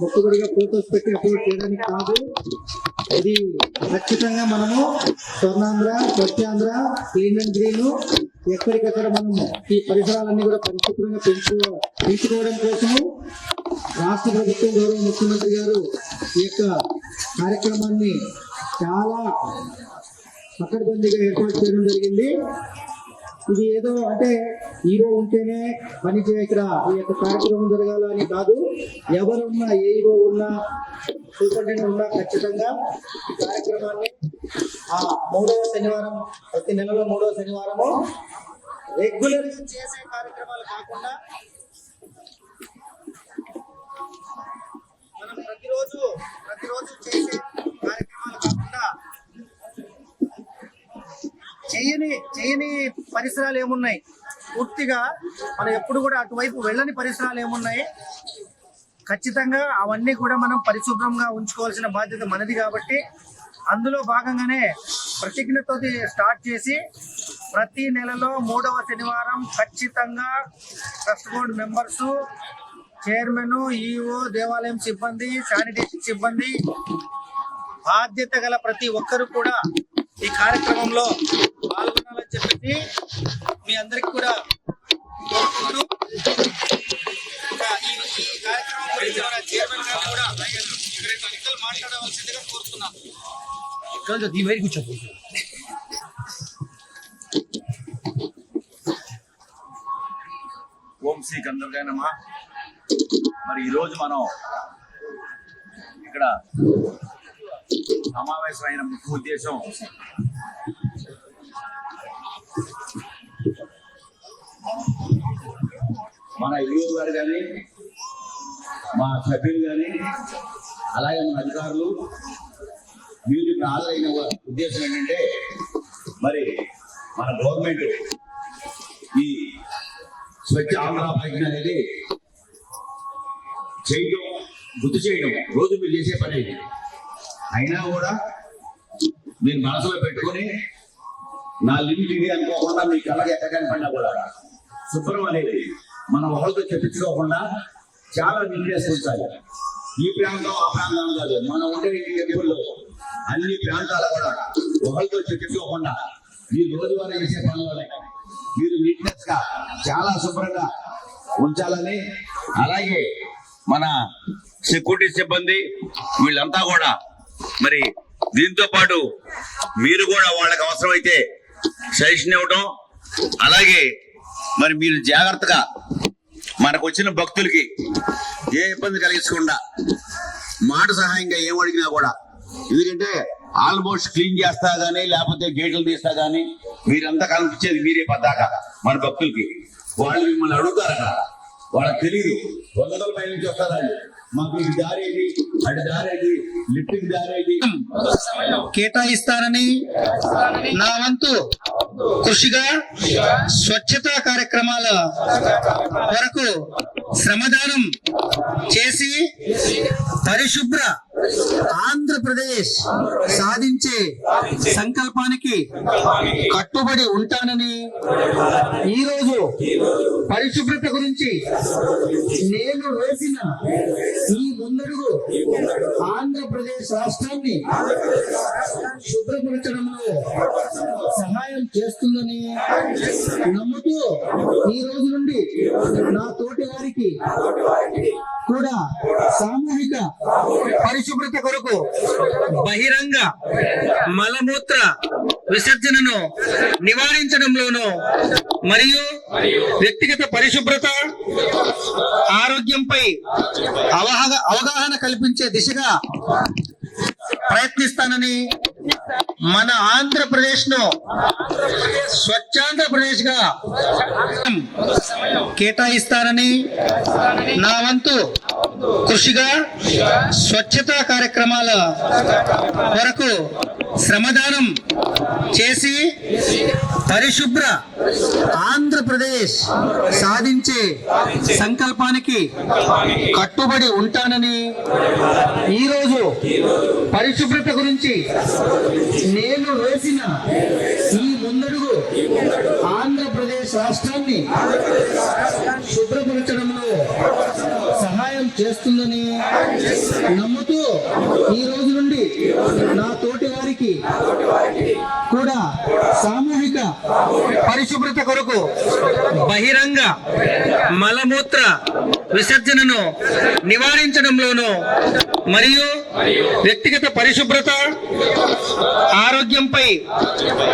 మొక్కుబడిగా ఫోటోస్ పెట్టి అప్లోడ్ చేయడానికి కాదు. ఇది ఖచ్చితంగా మనము Swarnandhra Swachhandhra clean and green ఎక్కడికక్కడ మనము ఈ పరిసరాలన్నీ కూడా పరిశుభ్రంగా పెంచు పెంచుకోవడం కోసము రాష్ట్ర ప్రభుత్వం గౌరవ ముఖ్యమంత్రి గారు ఈ యొక్క కార్యక్రమాన్ని చాలా పకడ్బందీగా ఏర్పాటు చేయడం జరిగింది. ఇది ఏదో అంటే హీరో ఉంటేనే పని ఇక్కడ ఈ యొక్క కార్యక్రమం జరగాలని కాదు. ఎవరున్నా ఏ హీరో ఉన్నా సూపరింటెండెంట్ ఉన్నా ఖచ్చితంగా ఈ కార్యక్రమాన్ని ఆ మూడవ శనివారం ప్రతి నెలలో మూడవ శనివారము రెగ్యులర్గా చేసే కార్యక్రమాలు కాకుండా మనం ప్రతిరోజు ప్రతిరోజు చేసే కార్యక్రమాలు కాకుండా చేయని చేయని పరిసరాలు ఏమున్నాయి? పూర్తిగా మనం ఎప్పుడు కూడా అటువైపు వెళ్ళని పరిసరాలు ఏమున్నాయి? ఖచ్చితంగా అవన్నీ కూడా మనం పరిశుభ్రంగా ఉంచుకోవాల్సిన బాధ్యత మనది కాబట్టి అందులో భాగంగానే ప్రతిజ్ఞతో స్టార్ట్ చేసి ప్రతి నెలలో మూడవ శనివారం ఖచ్చితంగా trust board members chairman EO దేవాలయం సిబ్బంది శానిటేషన్ సిబ్బంది బాధ్యత గల ప్రతి ఒక్కరు కూడా ఈ కార్యక్రమంలో పాల్గొనాలని చెప్పేసి మీ అందరికి కూడా కోరుకుంటూ ఈ కార్యక్రమం గురించి మన చైర్మన్ గారు కూడా మాట్లాడవలసిందిగా కోరుతున్నాను. ఓం శ్రీ గంధర్గాయ నమ. మరి ఈరోజు మనం ఇక్కడ సమావేశమైన ముఖ్య ఉద్దేశం మన యువ గారు కానీ మా సభ్యులు కానీ అలాగే మన అధికారులు మ్యూజిక్ ఇక్కడ హాజరైన ఉద్దేశం ఏంటంటే మరి మన గవర్నమెంట్ ఈ స్వచ్ఛ ఆంధ్ర ప్రజ్ఞ అనేది చేయడం గుర్తు చేయడం రోజు మీరు చేసే పని అయినా కూడా మీరు మనసులో పెట్టుకొని నా లిమిట్ ఇది అనుకోకుండా మీ కళ్ళకి ఎక్కడ కనపడినా కూడా శుభ్రం అనేది మనం ఒకరితో చెప్పించుకోకుండా చాలా నీట్నెస్ ఉంచాలి ఈ ప్రాంతం ఆ ప్రాంతం కాదు. మనం ఉండే ఈ టెంపుల్లో అన్ని ప్రాంతాలు కూడా ఒకరితో చెప్పించుకోకుండా మీరు రోజువారీ చేసే పనులనే మీరు నీట్నెస్గా చాలా శుభ్రంగా ఉంచాలని అలాగే మన సెక్యూరిటీ సిబ్బంది వీళ్ళంతా కూడా మరి దీంతో పాటు మీరు కూడా వాళ్ళకి అవసరమైతే సజెషన్ ఇవ్వటం అలాగే మరి మీరు జాగ్రత్తగా మనకు వచ్చిన భక్తులకి ఏ ఇబ్బంది కలిగించకుండా మాట సహాయంగా ఏం అడిగినా కూడా ఎందుకంటే ఆల్మోస్ట్ క్లీన్ చేస్తా గానీ లేకపోతే గేట్లు తీస్తా గానీ మీరంతా కనిపించేది మీరే పద్దాక మన భక్తులకి. వాళ్ళు మిమ్మల్ని అడుగుతారు అక్కడ వాళ్ళకి తెలియదు వందల పై నుంచి వస్తారండి మాకు ఇది దారి ఏది అటు దారి ఏది లిఫ్ట్ దారి ఏది కేటాయిస్తానని నా వంతు కృషిగా స్వచ్ఛతా కార్యక్రమాల వరకు శ్రమదానం చేసి పరిశుభ్ర ఆంధ్రప్రదేశ్ సాధించే సంకల్పానికి కట్టుబడి ఉంటానని ఈరోజు పరిశుభ్రత గురించి నేను వేసిన ఈ ముందడుగు ఆంధ్రప్రదేశ్ రాష్ట్రాన్ని శుభ్రపరచడంలో సహాయం చేస్తుందని నమ్ముతూ ఈ రోజు నుండి నా తోటి వారికి కూడా సామూహిక పరిశుభ్రత కొరకు బహిరంగ మలమూత్ర విసర్జనను నివారించడంలోనూ మరియు వ్యక్తిగత పరిశుభ్రత ఆరోగ్యంపై అవగాహన అవగాహన కల్పించే దిశగా ప్రయత్నిస్తానని మన ఆంధ్రప్రదేశ్ను స్వచ్ఛాంధ్రప్రదేశ్గా కేటాయిస్తానని నా వంతు కృషిగా స్వచ్ఛతా కార్యక్రమాల వరకు శ్రమదానం చేసి పరిశుభ్ర ఆంధ్రప్రదేశ్ సాధించే సంకల్పానికి కట్టుబడి ఉంటానని ఈరోజు పరిశుభ్రత గురించి నేను వేసిన ఈ ముందడుగు ఆంధ్రప్రదేశ్ రాష్ట్రాన్ని శుభ్రపరచడంలో చేస్తుందని నమ్ముతూ ఈ రోజు నుండి నా తోటి వారికి కూడా సామూహిక పరిశుభ్రత కొరకు బహిరంగ మలమూత్ర విసర్జనను నివారించడంలోనూ మరియు వ్యక్తిగత పరిశుభ్రత ఆరోగ్యంపై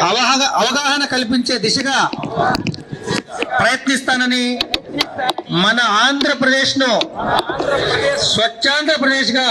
అవగాహన అవగాహన కల్పించే దిశగా ప్రయత్నిస్తానని మన ఆంధ్రప్రదేశ్ను స్వచ్ఛాంధ్రప్రదేశ్గా